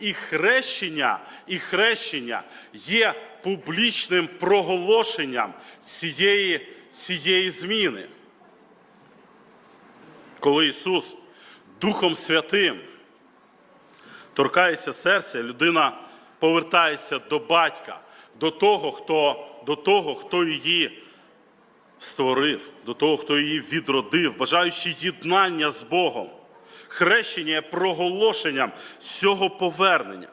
І хрещення, і хрещення є публічним проголошенням цієї, цієї зміни. Коли Ісус Духом Святим торкається серця, людина повертається до батька, до того, хто, до того, хто її створив, до того, хто її відродив, бажаючи єднання з Богом. Хрещення є проголошенням цього повернення.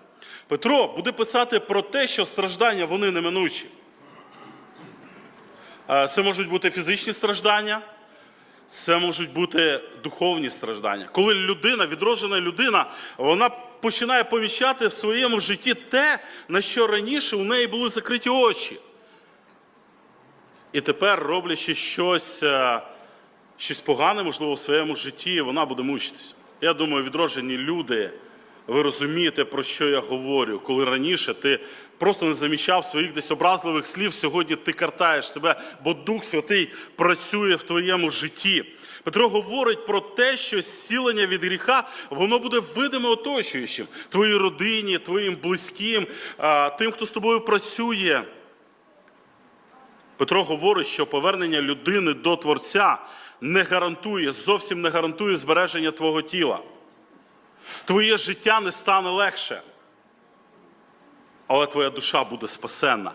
Петро буде писати про те, що страждання вони неминучі. Е, Це можуть бути фізичні страждання, це можуть бути духовні страждання. Коли людина, відроджена людина, вона починає помічати в своєму житті те, на що раніше у неї були закриті очі. І тепер, роблячи щось, е, щось погане, можливо, в своєму житті, вона буде мучитися. Я думаю, відроджені люди, ви розумієте, про що я говорю. Коли раніше ти просто не замічав своїх десь образливих слів, сьогодні ти картаєш себе, бо Дух Святий працює в твоєму житті. Петро говорить про те, що зцілення від гріха воно буде видиме оточуючим твоїй родині, твоїм близьким, тим, хто з тобою працює. Петро говорить, що повернення людини до Творця не гарантує, зовсім не гарантує збереження твого тіла. Твоє життя не стане легше. Але твоя душа буде спасенна.